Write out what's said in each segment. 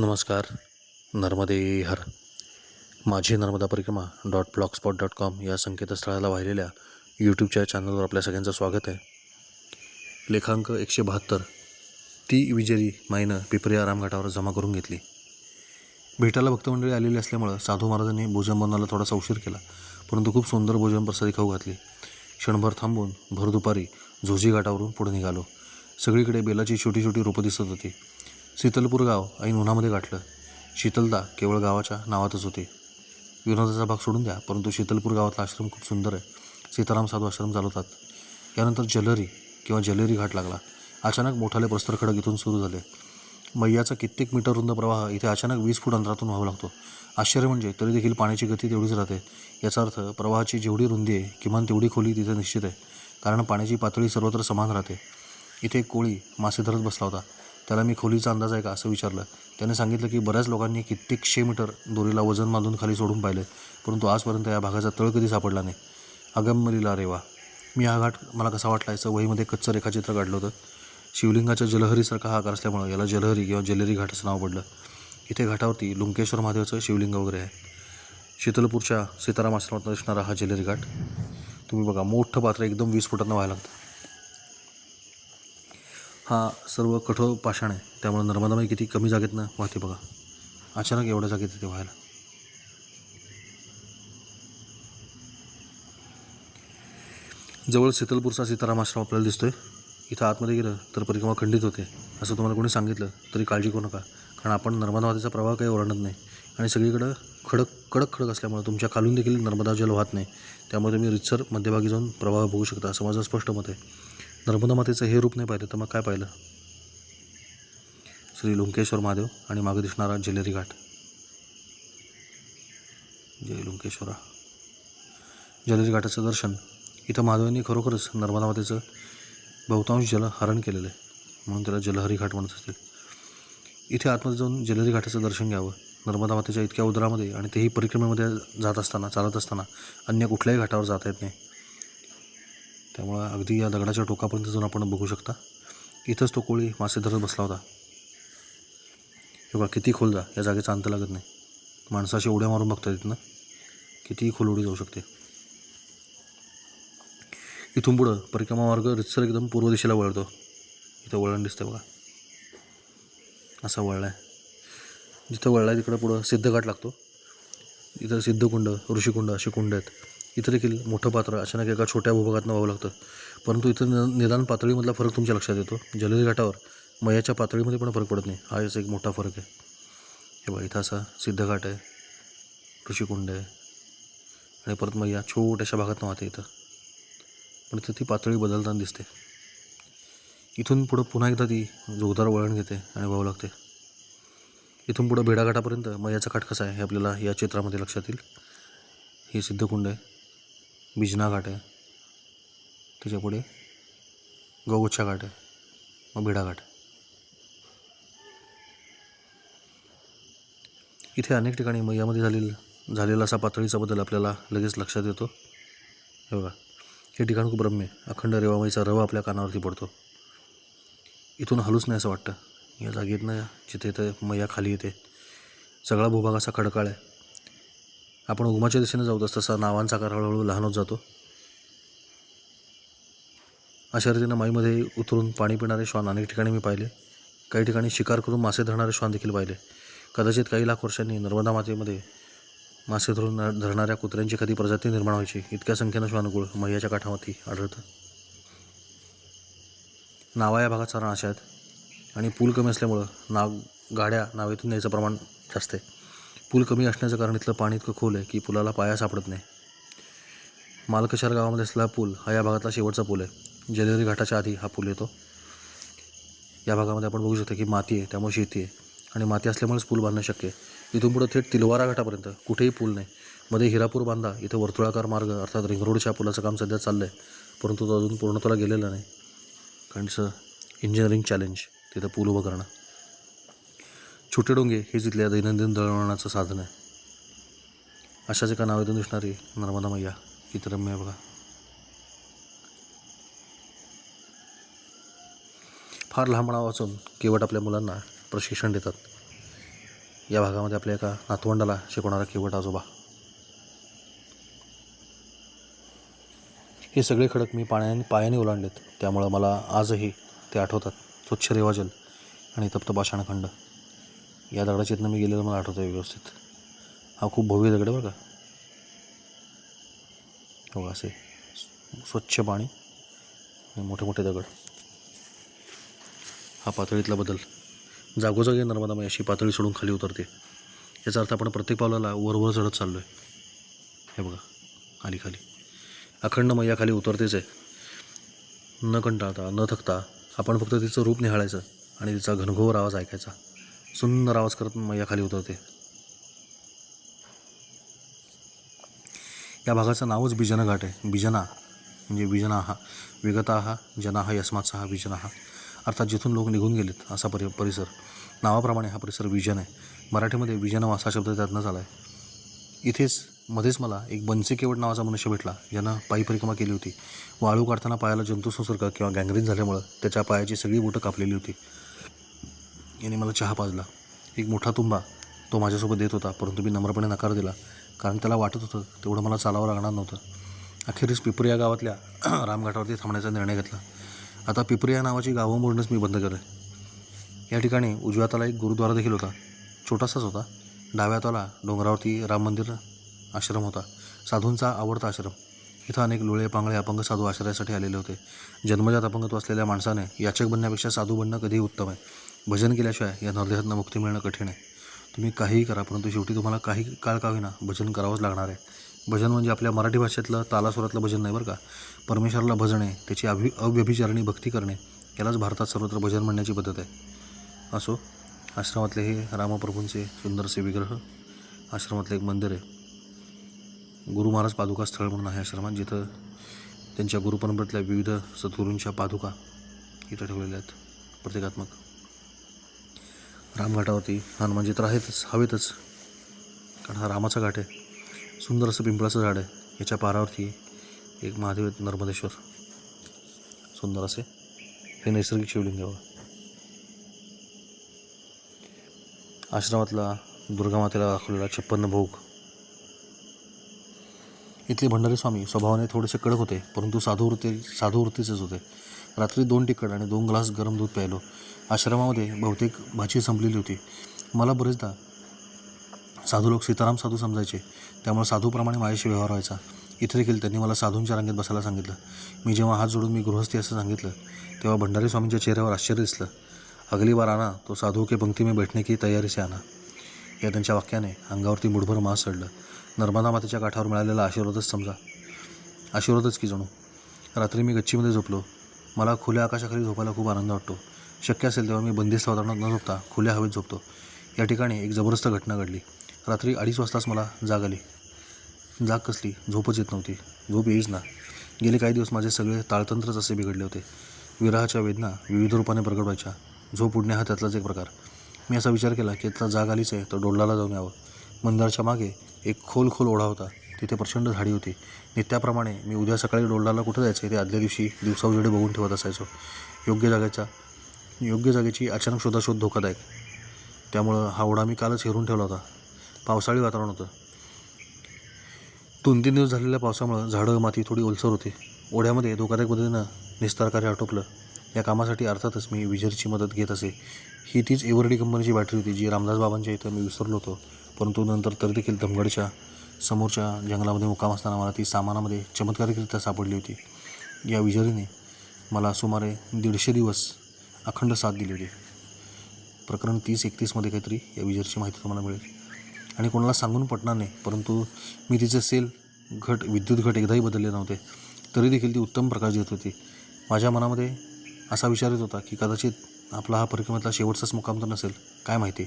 नमस्कार नर्मदे हर. माझी नर्मदा परिक्रमा dot blogspot dot com या संकेतस्थळाला वाहिलेल्या यूट्यूबच्या चॅनलवर आपल्या सगळ्यांचं स्वागत आहे. लेखांक एकशे बहात्तर ती विजेरी माईनं पिपरिया आरामघाटावर जमा करून घेतली. भेटायला भक्तमंडळी आलेली असल्यामुळं साधू महाराजांनी भोजन बनवायला थोडासा उशीर केला परंतु खूप सुंदर भोजन प्रसादी खाऊ घातली. क्षणभर थांबून भर दुपारी झोझी घाटावरून पुढे निघालो. सगळीकडे बेलाची छोटी छोटी रोपं दिसत होती. शीतलपूर गाव ऐन उन्हामध्ये गाठलं. शीतलता केवळ गावाच्या नावातच होती. विनोदाचा भाग सोडून द्या परंतु शीतलपूर गावातला आश्रम खूप सुंदर आहे. सीताराम साधू आश्रम चालवतात. यानंतर जलरी किंवा जलेरी घाट लागला. अचानक मोठाले प्रस्तर खडक इथून सुरू झाले. मैयाचा कित्येक मीटर रुंद प्रवाह इथे अचानक वीस फूट अंतरातून व्हावा लागतो. आश्चर्य म्हणजे तरी देखील पाण्याची गती तेवढीच राहते. याचा अर्थ प्रवाहाची जेवढी रुंदी आहे किमान तेवढी खोली तिथे निश्चित आहे. कारण पाण्याची पातळी सर्वत्र समान राहते. इथे एक कोळी मासे धरत बसला होता. त्याला मी खोलीचा अंदाज आहे का असं विचारलं. त्याने सांगितलं की बऱ्याच लोकांनी कित्येकशे मीटर दोरीला वजन बांधून खाली सोडून पाहिले. परंतु आजपर्यंत या भागाचा तळ कधी सापडला नाही. अगमलीला रेवा. मी हा घाट मला कसा वाटला याचं वहीमध्ये कच्चं रेखाचित्र काढलं होतं. शिवलिंगाच्या जलहरीसारखा हा आकार असल्यामुळं याला जलहरी किंवा जलेरी घाट असं नाव पडलं. इथे घाटावरती लुंकेश्वर महादेवाचं शिवलिंग वगैरे आहे. शीतलपूरच्या सीताराम आश्रमात असणारा हा जलेरी घाट. तुम्ही बघा मोठं पात्र एकदम वीस फुटांना व्हायला लागतं. हा सर्व कठोर पाषाण आहे. त्यामुळे नर्मदामाई किती कमी जागेत ना वाहते बघा. अचानक एवढ्या जागेत येते व्हायला. जवळ शीतलपूरचा सीताराम आश्रम आपल्याला दिसतोय. इथं आतमध्ये गेलं तर परिक्रमा खंडित होते. असं तुम्हाला कोणी सांगितलं तरी काळजी करू नका. कारण आपण नर्मदा नदीचा प्रवाह काही ओरडत नाही. आणि सगळीकडं खडक कडक खडक असल्यामुळे तुमच्या खालून देखील नर्मदा जल वाहत नाही. त्यामुळे तुम्ही रितसर मध्यभागी जाऊन प्रवाह बघू शकता. असं माझं स्पष्ट मत आहे. नर्मदा मातेचं हे रूप नाही पाहिलं तर मग काय पाहिलं? श्री लुंकेश्वर महादेव आणि मागे दिसणारा जलेरी घाट. जय लुंकेश्वरा. जलेरी घाटाचं दर्शन. इथं महादेवांनी खरोखरच नर्मदा मातेचं बहुतांश जल हरण केलेलं आहे. म्हणून त्याला जलहरी घाट म्हणत असतील. इथे आतमध्ये जाऊन जलेरी घाटाचं दर्शन घ्यावं. नर्मदा मातेच्या इतक्या उदरामध्ये आणि तेही परिक्रमेमध्ये जात असताना चालत असताना अन्य कुठल्याही घाटावर जाता येत नाही. त्यामुळं अगदी या दगडाच्या टोकापर्यंत जाऊन आपण बघू शकता. इथंच तो कोळी मासे धरत बसला होता. हे बघा किती खोल जा या जागेचा अंत लागत नाही. माणसाशी उड्या मारून बघता येत ना कितीही खोल उडी जाऊ शकते. इथून पुढं परिक्रमा मार्ग रितसर एकदम पूर्व दिशेला वळतो. इथं वळण दिसतं बघा. असा वळला आहे. जिथं वळला आहे तिकडं पुढं सिद्धघाट लागतो. इथं सिद्धकुंड ऋषिकुंड असे कुंड आहेत. इथं देखील मोठं पात्र अचानक एका छोट्या भूभागातनं व्हावं लागतं. परंतु इथं न निदान पातळीमधला फरक तुमच्या लक्षात येतो. जलेरी घाटावर मयाच्या पातळीमध्ये पण फरक पडत नाही. हा याचा एक मोठा फरक आहे. हे बघा इथं असा सिद्धघाट आहे. ऋषिकुंड आहे. आणि परत मैया छोट्याशा भागात वाहते इथं. पण इथं ती पातळी बदलताना दिसते. इथून पुढं पुन्हा एकदा ती जोरदार वळण घेते आणि वाहू लागते. इथून पुढं भेडाघाटापर्यंत मैयाचा काट कसा आहे हे आपल्याला या चित्रामध्ये लक्षात येईल. हे सिद्धकुंड आहे. बिजना घाट आहे. त्याच्यापुढे गौगुच्छा घाट आहे. मग भेडाघाट इथे अनेक ठिकाणी मैयामध्ये झालेला झालेला असा पातळीचा बदल आपल्याला लगेच लक्षात येतो. हे बघा हे ठिकाण खूप रम्य अखंड रेवामाईचा रवा आपल्या कानावरती पडतो. इथून हलूच नाही असं वाटतं. या जागेतनं जिथे इथं मैया खाली येते. सगळा भूभाग असा खडकाळ आहे. आपण उगमाच्या दिशेने जाऊ तस तसा नावांचा आकार हळूहळू लहान होत जातो. अशा रीतीनं माईमध्ये उतरून पाणी पिणारे श्वान अनेक ठिकाणी मी पाहिले. काही ठिकाणी शिकार करून मासे धरणारे श्वान देखील पाहिले. कदाचित काही लाख वर्षांनी नर्मदा मातेमध्ये मासे धरून धरणाऱ्या कुत्र्यांची कधी प्रजाती निर्माण व्हायची. इतक्या संख्येनं श्वानकुळ मैयाच्या काठावरती आढळतं. नावा या भागात सारण अशा आहेत. आणि पूल कमी असल्यामुळं नाव गाड्या नावेतून यायचं प्रमाण जास्त आहे. पूल कमी असण्याचं कारण इथलं पाणी इतकं खोल आहे की पुलाला पाया सापडत नाही. मालकशार गावामध्ये असलेला पूल हा या भागातला शेवटचा पूल आहे. जलेरी घाटाच्या आधी हा पूल येतो. या भागामध्ये आपण बघू शकतो की माती आहे त्यामुळे शेती आहे. आणि माती असल्यामुळेच पूल बांधणं शक्य आहे. इथून पुढं थेट तिलवारा घाटापर्यंत कुठेही पूल नाही. मध्ये हिरापूर बांधा इथं वर्तुळाकार मार्ग अर्थात रिंग रोडच्या पुलाचं काम सध्या चाललं आहे परंतु तो अजून पूर्णत्वाला गेलेलं नाही. कारण इंजिनिअरिंग चॅलेंज तिथं पूल उभं करणं. छोटे डोंगे हे तिथल्या दैनंदिन दळवळणाचं साधन आहे. अशाच एका नावेतून दिसणारी नर्मदा मैया इथं रम्य आहे बघा. फार लहानपणापासून केवट आपल्या मुलांना प्रशिक्षण देतात. या भागामध्ये आपल्या एका नातवंडाला शिकवणारा केवट आजोबा. हे सगळे खडक मी पाण्याने पायाने ओलांडलेत. त्यामुळं मला आजही ते आठवतात. स्वच्छ रेवाजल आणि तप्त पाषाणखंड या दगडाचेतनं मी गेलेलं मला आठवतं आहे व्यवस्थित. हा खूप भव्य दगड आहे बरं का. हो असे स्वच्छ पाणी आणि मोठे मोठे दगड. हा पातळीतला बदल. जागोजागी नर्मदामाई अशी पातळी सोडून खाली उतरते. याचा अर्थ आपण प्रत्येक पावलाला वरवर चढत चाललो आहे हे बघा खाली खाली. अखंड मैया खाली उतरतेच आहे. न कंटाळता न थकता आपण फक्त तिचं रूप निहाळायचं आणि तिचा घनघोर आवाज ऐकायचा. सुंदर आवाज करत मैया खाली उतरते. या भागाचं नावच बिजना घाट आहे. बिजना म्हणजे बिजना. हा विगता हा जना हा यस्माचा हा बिजना. हा अर्थात जिथून लोक निघून गेलेत असा परि परिसर. नावाप्रमाणे हा परिसर विजन आहे. मराठीमध्ये विजनम असा शब्द त्यातनं झाला आहे इथेच मध्येच मला एक बनसे केवट नावाचा मनुष्य भेटला ज्यानं पायी परिक्रमा केली होती. वाळू काढताना पायाला जंतुसंसर्ग किंवा गँग्रीन झाल्यामुळं त्याच्या पायाची सगळी बोटं कापलेली होती. याने मला चहा पाजला. एक मोठा तुंबा तो माझ्यासोबत देत होता परंतु मी नम्रपणे नकार दिला कारण त्याला वाटत होतं तेवढं मला चालावं लागणार नव्हतं. अखेरीस पिपरी या गावातल्या रामघाटावरती थांबण्याचा निर्णय घेतला. आता पिपरी या नावाची गावं मोडणंच मी बंद केलं या ठिकाणी उजव्या हाताला एक गुरुद्वारा देखील होता. छोटासाच होता. डाव्या हाताला डोंगरावरती राम मंदिर आश्रम होता. साधूंचा आवडता आश्रम. इथं अनेक लोळे पांगळे अपंग साधू आश्रयासाठी आलेले होते. जन्मजात अपंगत्व असलेल्या माणसाने याचक बनण्यापेक्षा साधू बनणं कधीही उत्तम आहे. भजन केल्याशिवाय या नरदेहातनं मुक्ती मिळणं कठीण आहे. तुम्ही काहीही करा परंतु शेवटी तुम्हाला काही काळ का होईना भजन करावंच लागणार आहे. भजन म्हणजे आपल्या मराठी भाषेतलं तालासुरातलं भजन नाही बरं का? परमेश्वराला भजणे त्याची अभि अव्यभिचारणी भक्ती करणे यालाच भारतात सर्वत्र भजन म्हणण्याची पद्धत आहे. असो आश्रमातले हे रामप्रभूंचे सुंदरसे विग्रह आश्रमातलं एक मंदिर आहे. गुरु महाराज पादुका स्थळ म्हणून आहे आश्रमात जिथं त्यांच्या गुरुपरंपरेतल्या विविध सद्गुरूंच्या पादुका इथं ठेवलेल्या आहेत. प्रतिकात्मक. रामघाटावरती हनुमानजी म्हणजे तर आहेतच हवेतच. कारण हा रामाचा घाट आहे. सुंदर असं पिंपळाचं झाड आहे. याच्या पारावरती एक महादेव आहेत नर्मदेश्वर. सुंदर असे. हे नैसर्गिक शिवलिंग आहे बघा. आश्रमातला दुर्गामातेला दाखवलेला छप्पन्न भोग. इथले भंडारी स्वामी स्वभावाने थोडेसे कडक होते परंतु साधू वृत्ती साधू वृत्तीचेच होते. रात्री दोन तिखट आणि दोन ग्लास गरम दूध प्यायलो. आश्रमामध्ये बहुतेक भाजी संपलेली होती. मला बरेचदा साधू लोक सीताराम साधू समजायचे. त्यामुळे साधूप्रमाणे माझ्याशी व्यवहार व्हायचा. इथे देखील त्यांनी मला साधूंच्या रांगेत बसायला सांगितलं. मी जेव्हा हात जोडून मी गृहस्थी असं सांगितलं तेव्हा भंडारी स्वामींच्या चेहऱ्यावर आश्चर्य दिसलं. अगली बार आना तो साधू के पंक्ती में बैठने की तयारी से आना या त्यांच्या वाक्याने अंगावरती मुठभर मास चढलं. नर्मदा मातेच्या काठावर मिळालेला आशीर्वादच समजा. आशीर्वादच की जणू. रात्री मी गच्चीमध्ये झोपलो. मला खुल्या आकाशाखाली झोपायला खूप आनंद वाटतो. शक्य असेल तेव्हा मी बंदिस्त वातावरणात न झोपता खुल्या हवेत झोपतो. या ठिकाणी एक जबरदस्त घटना घडली. रात्री अडीच वाजताच मला जाग आली. जाग कसली? झोपच येत नव्हती. झोप येईच ना. गेले काही दिवस माझे सगळे ताळतंत्रच असे बिघडले होते. विराहाच्या वेदना विविध रूपाने प्रगट व्हायच्या झोप उडणे हा त्यातलाच एक प्रकार. मी असा विचार केला की आता जाग आलीच आहे तर डोलाला जाऊन यावं. मंदिराच्या मागे एक खोल खोल ओढा होता. तिथे प्रचंड झाडी होती. नित्याप्रमाणे मी उद्या सकाळी डोलाला कुठं जायचं ते आदल्या दिवशी दिवसा उजेडे बघून ठेवत असायचो. योग्य जागेचा योग्य जागेची अचानक शोधाशोध धोकादायक. त्यामुळं हा ओढा मी कालच हेरून ठेवला होता. पावसाळी वातावरण होतं. दोन तीन दिवस झालेल्या पावसामुळं झाडं माती थोडी ओलसर होती. ओढ्यामध्ये धोकादायक पद्धतीनं निस्तार कार्य आटोपलं. या कामासाठी अर्थातच मी विजरची मदत घेत असे. ही तीच एवरडी कंपनीची बॅटरी होती जी रामदास बाबांच्या इथं मी विसरलो होतो. परंतु नंतर तर देखील धमगडच्या समोरच्या जंगलामध्ये मुक्काम असताना मला ती सामानामध्ये चमत्कारिकरित्या सापडली होती. या विजरीने मला सुमारे दीडशे दिवस अखंड साथ दिली होती प्रकरण तीस एकतीसमध्ये काहीतरी या विजरची माहिती तुम्हाला मिळेल. आणि कोणाला सांगून पटणार नाही परंतु मी तिचे सेल घट विद्युत घट एकदाही बदलले नव्हते तरी देखील ती उत्तम प्रकाश देत होती. माझ्या मनामध्ये असा विचार येत होता की कदाचित आपला हा परिक्रमेतला शेवटचाच मुक्काम तर नसेल काय माहिती?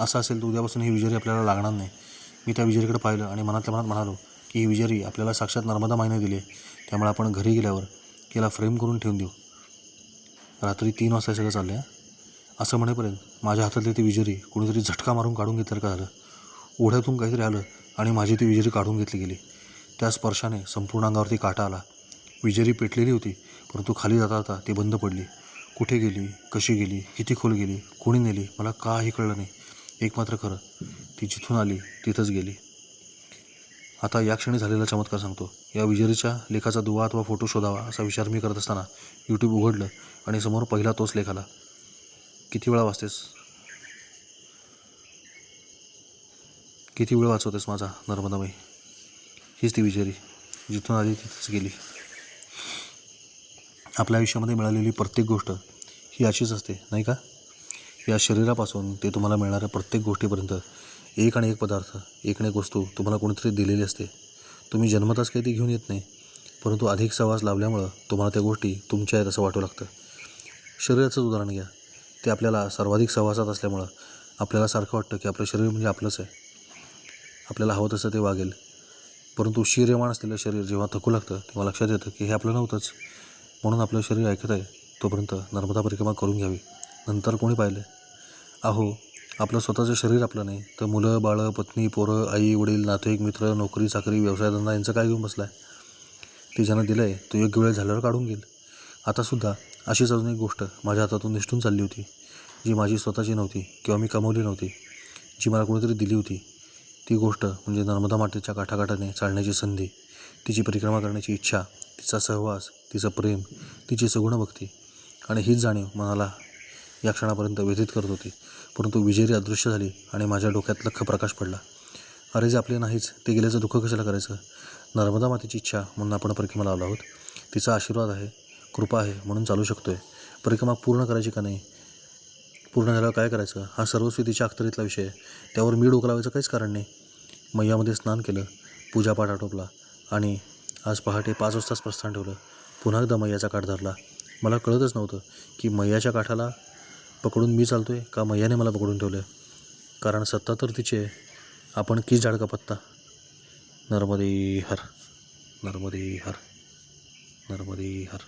असं असेल तर उद्यापासून ही विजारी आपल्याला लागणार नाही. मी त्या विजारीकडे पाहिलं आणि मनातल्या मनात म्हणालो की ही विजारी आपल्याला साक्षात नर्मदा मायने दिली आहे. त्यामुळे आपण घरी गेल्यावर तिला फ्रेम करून ठेवून देऊ. रात्री तीन वाजता सगळं चाललं आहे असं म्हणेपर्यंत माझ्या हातातली ती विजेरी कुणीतरी झटका मारून काढून घेतलं का झालं. ओढ्यातून काहीतरी आलं आणि माझी ती विजेरी काढून घेतली गेली. त्या स्पर्शाने संपूर्ण अंगावरती काटा आला. विजेरी पेटलेली होती परंतु खाली जाता जाता ती बंद पडली. कुठे गेली कशी गेली किती खोल गेली कोणी नेली मला काही कळलं नाही. एक मात्र खरं ती जिथून आली तिथंच गेली. आता या क्षणी झालेला चमत्कार सांगतो. या विजेरीच्या लेखाचा दुवा अथवा फोटो शोधावा असा विचार मी करत असताना यूट्यूब उघडलं. आणि समोर पहिला तोच लेख आला. किती वेळा वाचतेस? किती वेळ वाचवतेस माझा नर्मदाबाई? हीच ती विचारी जिथून आली तिथंच गेली. आपल्या आयुष्यामध्ये मिळालेली प्रत्येक गोष्ट ही अशीच असते नाही का? या शरीरापासून ते तुम्हाला मिळणाऱ्या प्रत्येक गोष्टीपर्यंत एक आणि एक पदार्थ एक आणि एक वस्तू तुम्हाला कोणीतरी दिलेली असते. तुम्ही जन्मताच काही ती घेऊन येत नाही परंतु अधिक सहवास लावल्यामुळं तुम्हाला त्या गोष्टी तुमच्या आहेत असं वाटू लागतं. शरीराचंच उदाहरण घ्या. ते आपल्याला सर्वाधिक सहवासात असल्यामुळं आपल्याला सारखं वाटतं की आपलं शरीर म्हणजे आपलंच आहे. आपल्याला हवं तसं ते वागेल. परंतु शिर्यमान असलेलं शरीर जेव्हा थकू लागतं तेव्हा लक्षात येतं की हे आपलं नव्हतंच. म्हणून आपलं शरीर ऐकत आहे. तोपर्यंत नर्मदा परिक्रमा करून घ्यावी. नंतर कोणी पाहिलं? अहो आपलं स्वतःचं शरीर आपलं नाही. तर मुलं बाळं पत्नी पोरं आई वडील नातेवाईक मित्र नोकरी चाकरी व्यवसायधंदा यांचं काय घेऊन बसला आहे ते ज्यानं दिलं आहे तो योग्य वेळ झाल्यावर काढून घेईल. आतासुद्धा अशीच अजून एक गोष्ट. माझ्या हातातून निष्ठून चालली होती. जी माझी स्वतःची नव्हती किंवा मी कमवली नव्हती जी मला कोणीतरी दिली होती ती गोष्ट म्हणजे नर्मदा मातेच्या काठाकाठाने चालण्याची संधी तिची परिक्रमा करण्याची इच्छा तिचा सहवास तिचं प्रेम तिची सगुण भक्ती आणि हीच जाणीव मनाला या क्षणापर्यंत व्यथित करत होती. परंतु विजेरी अदृश्य झाली आणि माझ्या डोक्यात लख प्रकाश पडला. अरे जे आपले नाहीच ते गेल्याचं दुःख कशाला करायचं? नर्मदा मातेची इच्छा म्हणून आपण परिक्रमा लावला आहोत. तिचा आशीर्वाद आहे. कृपा आहे म्हणून चालू शकतो आहे परिक्रमा पूर्ण करायची का नाही? पूर्ण झाल्यावर काय करायचं? हा सर्वस्वी तिच्या विषय आहे. त्यावर मी डोकं लावायचं काहीच कारण नाही. मैयामध्ये स्नान केलं पूजापाठ आटोपला आणि आज पहाटे पाच वाजताच प्रस्थान ठेवलं. पुन्हा एकदा मैयाचा काठ धरला. मला कळतच नव्हतं की मैयाच्या काठाला पकडून मी चालतो आहे का मैयाने मला पकडून ठेवलं आहे कारण सत्ता तर तिची आहे. आपण की झाड का पत्ता? नर्मदे हर नर्मदे हर नर्मदे हर